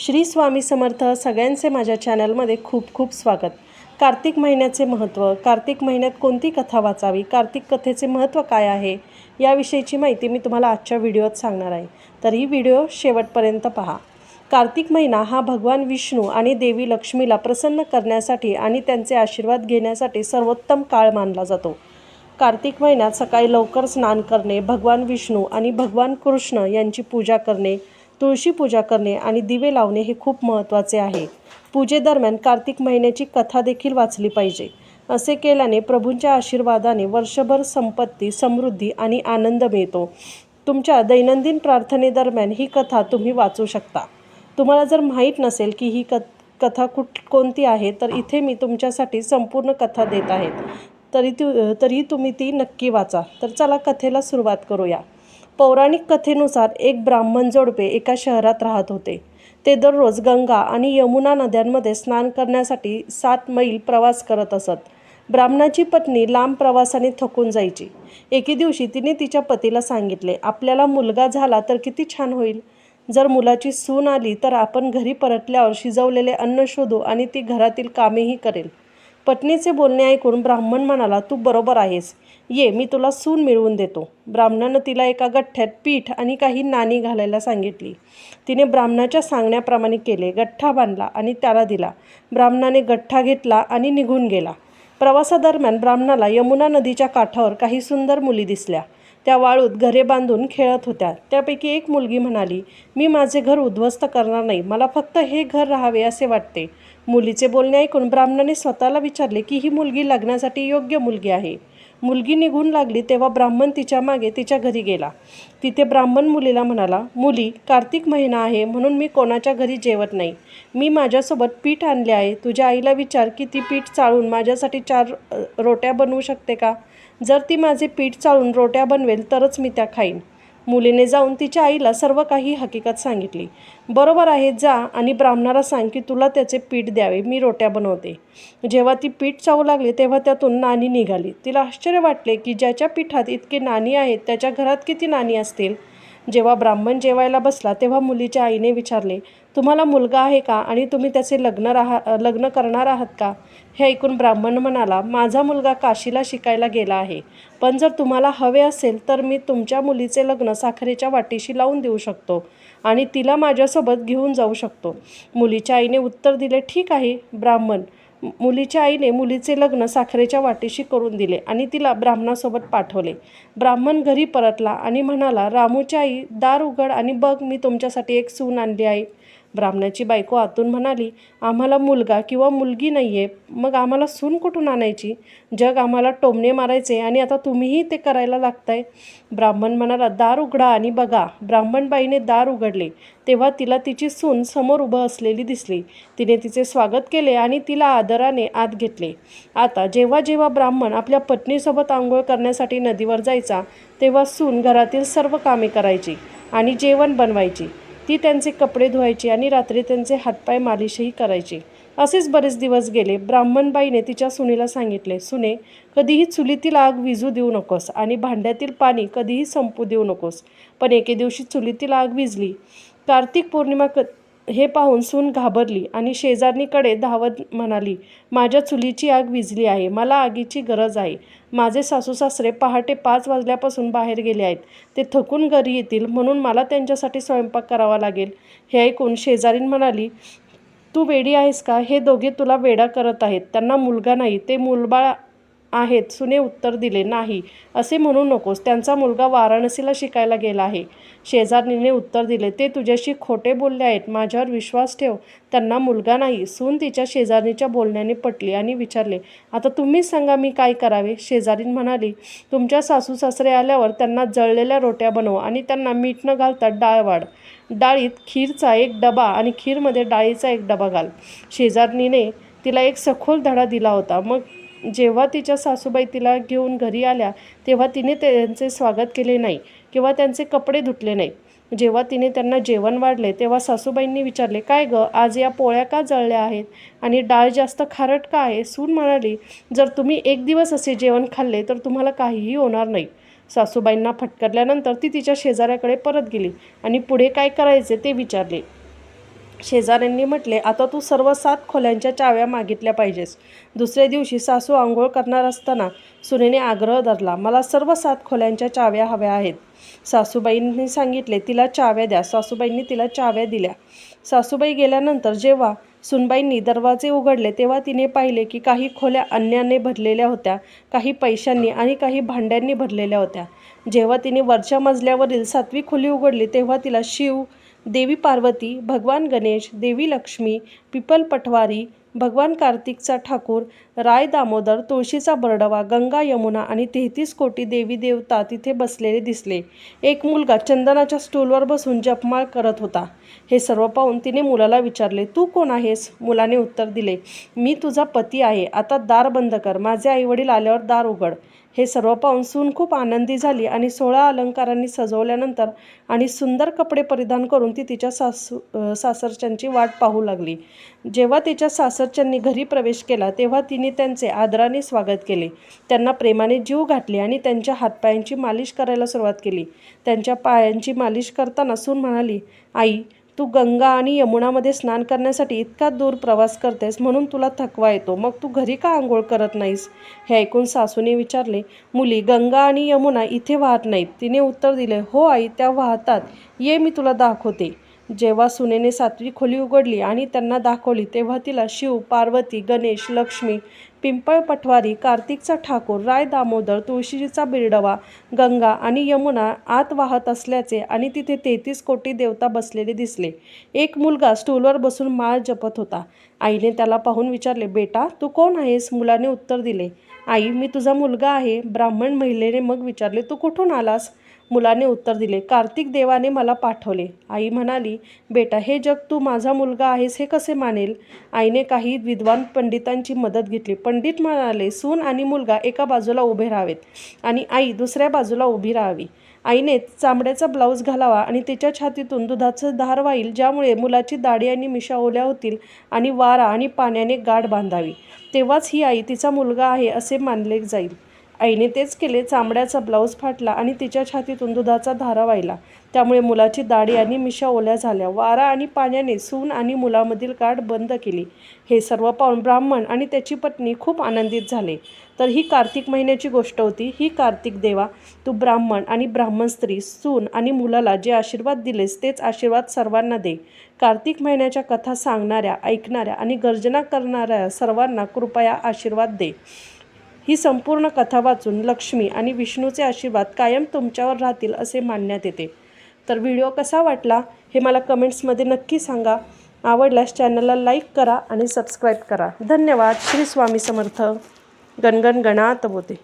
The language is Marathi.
श्री स्वामी समर्थ सगळ्यांचे माझ्या चॅनलमध्ये खूप खूप स्वागत. कार्तिक महिन्याचे महत्त्व कार्तिक महिन्यात कोणती कथा वाचावी कार्तिक कथेचे महत्त्व काय आहे याविषयीची माहिती मी तुम्हाला आजच्या व्हिडिओत सांगणार आहे. तर ही व्हिडिओ शेवटपर्यंत पहा. कार्तिक महिना हा भगवान विष्णू आणि देवी लक्ष्मीला प्रसन्न करण्यासाठी आणि त्यांचे आशीर्वाद घेण्यासाठी सर्वोत्तम काळ मानला जातो. कार्तिक महिन्यात सकाळी लवकर स्नान करणे भगवान विष्णू आणि भगवान कृष्ण यांची पूजा करणे तुळशी पूजा करणे आणि दिवे लावणे हे खूप महत्त्वाचे आहे. पूजेदरम्यान कार्तिक महिन्याची कथा देखील वाचली पाहिजे. असे केल्याने प्रभूंच्या आशीर्वादाने वर्षभर संपत्ती समृद्धी आणि आनंद मिळतो. तुमच्या दैनंदिन प्रार्थनेदरम्यान ही कथा तुम्ही वाचू शकता. तुम्हाला जर माहीत नसेल की ही कथ कथा कुठ कोणती आहे तर इथे मी तुमच्यासाठी संपूर्ण कथा देत आहेत तरी तु तरी तुम्ही ती नक्की वाचा. तर चला कथेला सुरुवात करूया. पौराणिक कथेनुसार एक ब्राह्मण जोडपे एका शहरात राहत होते. ते दररोज गंगा आणि यमुना नद्यांमध्ये स्नान करण्यासाठी सात मैल प्रवास करत असत. ब्राह्मणाची पत्नी लांब प्रवासाने थकून जायची. एके दिवशी तिने तिच्या पतीला सांगितले आपल्याला मुलगा झाला तर किती छान होईल. जर मुलाची सून आली तर आपण घरी परतल्यावर शिजवलेले अन्न शोधू आणि ती घरातील कामेही करेल. पत्नीचे बोलणे ऐकून ब्राह्मण म्हणाला तू बरोबर आहेस. ये मी तुला सून मिळवून देतो. ब्राह्मणानं तिला एका गठ्ठ्यात पीठ आणि काही नाणी घालायला सांगितली. तिने ब्राह्मणाच्या सांगण्याप्रमाणे केले गठ्ठा बांधला आणि त्याला दिला. ब्राह्मणाने गठ्ठा घेतला आणि निघून गेला. प्रवासादरम्यान ब्राह्मणाला यमुना नदीच्या काठावर काही सुंदर मुली दिसल्या. त्या वाळूत घरे बांधून खेळत होत्या. त्यापैकी एक मुलगी म्हणाली मी माझे घर उद्ध्वस्त करणार नाही. मला फक्त हे घर राहावे असे वाटते. मुलीचे बोलणे ऐकून ब्राह्मणाने स्वतःला विचारले की ही मुलगी लग्नासाठी योग्य मुलगी आहे. मुलगी निघून लागली तेव्हा ब्राह्मण तिच्यामागे तिच्या घरी गेला. तिथे ब्राह्मण मुलीला म्हणाला मुली कार्तिक महिना आहे म्हणून मी कोणाच्या घरी जेवत नाही. मी माझ्यासोबत पीठ आणले आहे. तुझ्या आईला विचार की ती पीठ चाळून माझ्यासाठी चार रोट्या बनवू शकते का? जर ती माझे पीठ चाळून रोट्या बनवेल तरच मी त्या खाईन. मुलीने जाऊन तिच्या आईला सर्व काही हकीकत सांगितली. बरोबर आहे जा आणि ब्राह्मणाला सांग की तुला त्याचे पीठ द्यावे मी रोट्या बनवते. जेव्हा ती पीठ चावू लागली तेव्हा त्यातून नाणी निघाली. तिला आश्चर्य वाटले की ज्याच्या पीठात इतके नाणी आहेत त्याच्या घरात किती नाणी असतील? जेव्हा ब्राह्मण जेवायला बसला तेव्हा मुलीच्या आईने विचारले तुम्हाला मुलगा आहे का आणि तुम्ही त्याचे लग्न राहा लग्न करणार आहात का? हे ऐकून ब्राह्मण म्हणाला माझा मुलगा काशीला शिकायला गेला आहे. पण जर तुम्हाला हवे असेल तर मी तुमच्या मुलीचे लग्न साखरेच्या वाटीशी लावून देऊ शकतो आणि तिला माझ्यासोबत घेऊन जाऊ शकतो. मुलीच्या आईने उत्तर दिले ठीक आहे ब्राह्मण. मुलीच्या आईने मुलीचे लग्न साखरेच्या वाटेशी करून दिले आणि तिला ब्राह्मणासोबत पाठवले. ब्राह्मण घरी परतला आणि म्हणाला रामूची आई दार उघड आणि बघ मी तुमच्यासाठी एक सून आणली आहे. ब्राह्मणाची बायको आतून म्हणाली आम्हाला मुलगा किंवा मुलगी नाही आहे मग आम्हाला सून कुठून आणायची? जग आम्हाला टोमणे मारायचे आणि आता तुम्हीही ते करायला लागताय. ब्राह्मण म्हणाला दार उघडा आणि बघा ब्राह्मणबाईने दार उघडले तेव्हा तिला तिची सून समोर उभं असलेली दिसली. तिने तिचे स्वागत केले आणि तिला आदराने आत घेतले. आता जेव्हा जेव्हा ब्राह्मण आपल्या पत्नीसोबत आंघोळ करण्यासाठी नदीवर जायचा तेव्हा सून घरातील सर्व कामे करायची आणि जेवण बनवायची. ती त्यांचे कपडे धुवायची आणि रात्री त्यांचे हातपाय मालिशही करायची. असेच बरेच दिवस गेले. ब्राह्मणबाईने तिच्या सुनेला सांगितले सुने कधीही चुलीतील आग विजू देऊ नकोस आणि भांड्यातील पाणी कधीही संपू देऊ नकोस. पण एके दिवशी चुलीतील आग विजली. कार्तिक पौर्णिमा क हे पाहून सून घाबरली आणि शेजारणीकडे धावत म्हणाली माझ्या चुलीची आग विझली आहे मला आगीची गरज आहे. माझे सासू सासरे पहाटे पाच वाजल्यापासून बाहेर गेले आहेत. ते थकून घरी येतील म्हणून मला त्यांच्यासाठी स्वयंपाक करावा लागेल. हे ऐकून शेजारीन म्हणाली तू वेडी आहेस का? हे दोघे तुला वेडा करत आहेत. त्यांना मुलगा नाही ते मुलबाळ आहेत. सुने उत्तर दिले नाही. असे म्हणू नकोस. त्यांचा मुलगा वाराणसीला शिकायला गेला आहे. शेजारणीने उत्तर दिले ते तुझ्याशी खोटे बोलले आहेत. माझ्यावर विश्वास ठेव. त्यांना मुलगा नाही. सून तिच्या शेजारणीच्या बोलण्याने पटली आणि विचारले आता तुम्हीच सांगा मी काय करावे? शेजारीन म्हणाली तुमच्या सासू सासरे आल्यावर त्यांना जळलेल्या रोट्या बनव आणि त्यांना मीठ न घालता डाळ वाढ. डाळीत खीरचा एक डबा आणि खीरमध्ये डाळीचा एक डबा घाल. शेजारणीने तिला एक सखोल धडा दिला होता. मग जेव्हा तिच्या सासूबाई तिला घेऊन घरी आल्या तेव्हा तिने त्यांचे स्वागत केले नाही किंवा त्यांचे कपडे धुतले नाही. जेव्हा तिने त्यांना जेवण वाढले तेव्हा सासूबाईंनी विचारले काय गं आज या पोळ्या का जळल्या आहेत? आणि डाळ जास्त खारट का आहे? सून म्हणाली जर तुम्ही एक दिवस असे जेवण खाल्ले तर तुम्हाला काहीही होणार नाही. सासूबाईंना फटकारल्यानंतर ती तिच्या शेजाऱ्याकडे परत गेली आणि पुढे काय करायचे ते विचारले. शेजाऱ्यांनी म्हटले आता तू सर्व सात खोल्यांच्या चाव्या मागितल्या पाहिजेस. दुसऱ्या दिवशी सासू आंघोळ करणार असताना सुनेने आग्रह धरला मला सर्व सात खोल्यांच्या चाव्या हव्या आहेत सासूबाईंनी सांगितले तिला चाव्या द्या सासूबाईंनी तिला चाव्या दिल्या. सासूबाई गेल्यानंतर जेव्हा सुनबाईंनी दरवाजे उघडले तेव्हा तिने पाहिले की काही खोल्या अन्याने भरलेल्या होत्या काही पैशांनी आणि काही भांड्यांनी भरलेल्या होत्या. जेव्हा तिने वरच्या मजल्यावरील सातवी खोली उघडली तेव्हा तिला शिव देवी पार्वती भगवान गणेश देवी लक्ष्मी पिपल पटवारी भगवान कार्तिकचा ठाकूर राय दामोदर तुळशीचा बरडवा गंगा यमुना आणि तेहतीस कोटी देवी देवता तिथे बसलेले दिसले. एक मुलगा चंदनाच्या स्टूलवर बसून जपमाळ करत होता. हे सर्व पाहून तिने मुलाला विचारले तू कोण आहेस? मुलाने उत्तर दिले मी तुझा पती आहे. आता दार बंद कर. माझे आईवडील आल्यावर दार उघड. हे सर्व पाहून सून खूप आनंदी झाली आणि सोळा अलंकारांनी सजवल्यानंतर आणि सुंदर कपडे परिधान करून ती तिच्या सासू सासरच्यांची वाट पाहू लागली. जेव्हा तिच्या सासरच्यांनी घरी प्रवेश केला तेव्हा तिने त्यांचे आदराने स्वागत केले. त्यांना प्रेमाने जीव घातले आणि त्यांच्या हातपायांची मालिश करायला सुरुवात केली. त्यांच्या पायांची मालिश करताना सून म्हणाली आई तू गंगा आणि यमुनामध्ये स्नान करण्यासाठी इतका दूर प्रवास करतेस म्हणून तुला थकवा येतो. मग तू घरी का आंघोळ करत नाहीस? हे ऐकून सासूने विचारले मुली गंगा आणि यमुना इथे वाहत नाहीत. तिने उत्तर दिले हो आई त्या वाहतात. ये मी तुला दाखवते. जेव्हा सुनेने सातवी खोली उघडली आणि त्यांना दाखवली तेव्हा तिला शिव पार्वती गणेश लक्ष्मी पिंपळ पटवारी कार्तिकचा ठाकूर राय दामोदर तुळशीचा बिरडवा गंगा आणि यमुना आत वाहत असल्याचे आणि तिथे तेहतीस कोटी देवता बसलेले दिसले. एक मुलगा स्टूलवर बसून माळ जपत होता. आईने त्याला पाहून विचारले बेटा तू कोण आहेस? मुलाने उत्तर दिले. आई मी तुझा मुलगा आहे. ब्राह्मण महिलेने मग विचारले तू कुठून आलास? मुलाने उत्तर दिले. कार्तिक देवाने मला पाठवले. आई म्हणाली बेटा हे जग तू माझा मुलगा आहेस हे कसे मानेल आईने काही विद्वान पंडितांची मदत घेतली. पंडित म्हणाले सून आणि मुलगा एका बाजूला उभे राहावेत आणि आई दुसऱ्या बाजूला उभी राहावी. आईने चामड्याचा ब्लाऊज घालावा आणि तिच्या छातीतून दुधाचं धार वाईल ज्यामुळे मुलाची दाढी आणि मिशा ओल्या होतील आणि वारा आणि पाण्याने गाठ बांधावी. तेव्हाच ही आई तिचा मुलगा आहे असे मानले जाईल. आईने तेच केले चामड्याचा ब्लाऊज फाटला आणि तिच्या छातीतून दुधाचा धारा वाहिला. त्यामुळे मुलाची दाढी आणि मिशा ओल्या झाल्या. वारा आणि पाण्याने सून आणि मुलामधील गाठ बंद केली. हे सर्व पाहून ब्राह्मण आणि त्याची पत्नी खूप आनंदित झाले. तर ही कार्तिक महिन्याची गोष्ट होती. ही कार्तिक देवा तू ब्राह्मण आणि ब्राह्मण स्त्री सून आणि मुलाला जे आशीर्वाद दिलेस तेच आशीर्वाद सर्वांना दे. कार्तिक महिन्याच्या कथा सांगणाऱ्या ऐकणाऱ्या आणि गर्जना करणाऱ्या सर्वांना कृपया आशीर्वाद दे. ही संपूर्ण कथा वाचून लक्ष्मी आणि विष्णूचे आशीर्वाद कायम तुमच्यावर राहतील असे मानण्यात येते. तर व्हिडिओ कसा वाटला हे मला कमेंट्समध्ये नक्की सांगा. आवडल्यास चॅनलला लाईक करा आणि सबस्क्राईब करा. धन्यवाद. श्री स्वामी समर्थ. गणगण गणात बोते